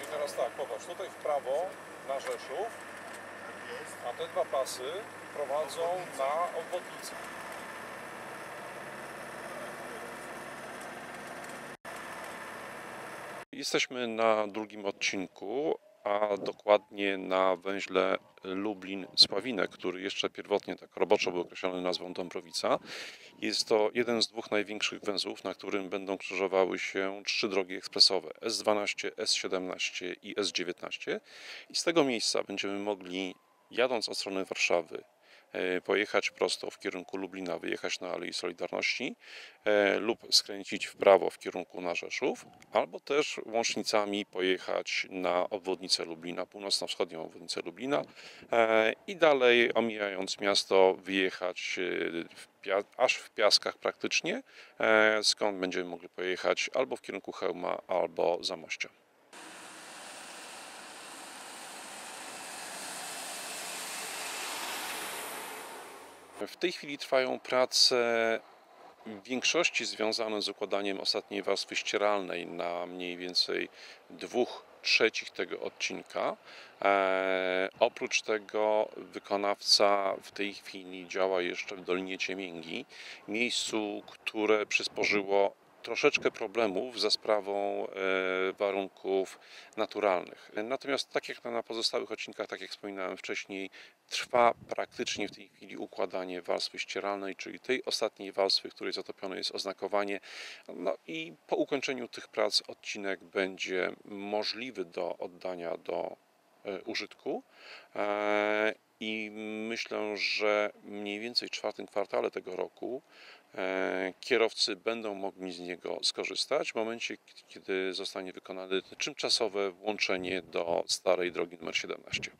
teraz tak, popatrz, tutaj w prawo na Rzeszów, a te dwa pasy prowadzą na obwodnicę. Jesteśmy na drugim odcinku, a dokładnie na węźle Lublin-Sławinek, który jeszcze pierwotnie tak roboczo był określony nazwą Dąbrowica. Jest to jeden z dwóch największych węzłów, na którym będą krzyżowały się trzy drogi ekspresowe S12, S17 i S19. I z tego miejsca będziemy mogli, jadąc od strony Warszawy, pojechać prosto w kierunku Lublina, wyjechać na Alei Solidarności e, lub skręcić w prawo w kierunku na Rzeszów, albo też łącznicami pojechać na obwodnicę Lublina, północno-wschodnią obwodnicę Lublina e, i dalej omijając miasto wyjechać e, w aż w Piaskach praktycznie, e, skąd będziemy mogli pojechać albo w kierunku Chełma, albo Zamościa. W tej chwili trwają prace w większości związane z układaniem ostatniej warstwy ścieralnej na mniej więcej dwóch trzecich tego odcinka. E, oprócz tego wykonawca w tej chwili działa jeszcze w Dolinie Ciemięgi, miejscu, które przysporzyło troszeczkę problemów za sprawą e, warunków naturalnych. Natomiast tak jak na pozostałych odcinkach, tak jak wspominałem wcześniej, trwa praktycznie w tej chwili układanie warstwy ścieralnej, czyli tej ostatniej warstwy, której zatopione jest oznakowanie. No i po ukończeniu tych prac odcinek będzie możliwy do oddania do e, użytku. E, I myślę, że mniej więcej w czwartym kwartale tego roku e, kierowcy będą mogli z niego skorzystać w momencie, kiedy zostanie wykonane tymczasowe włączenie do starej drogi nr 17.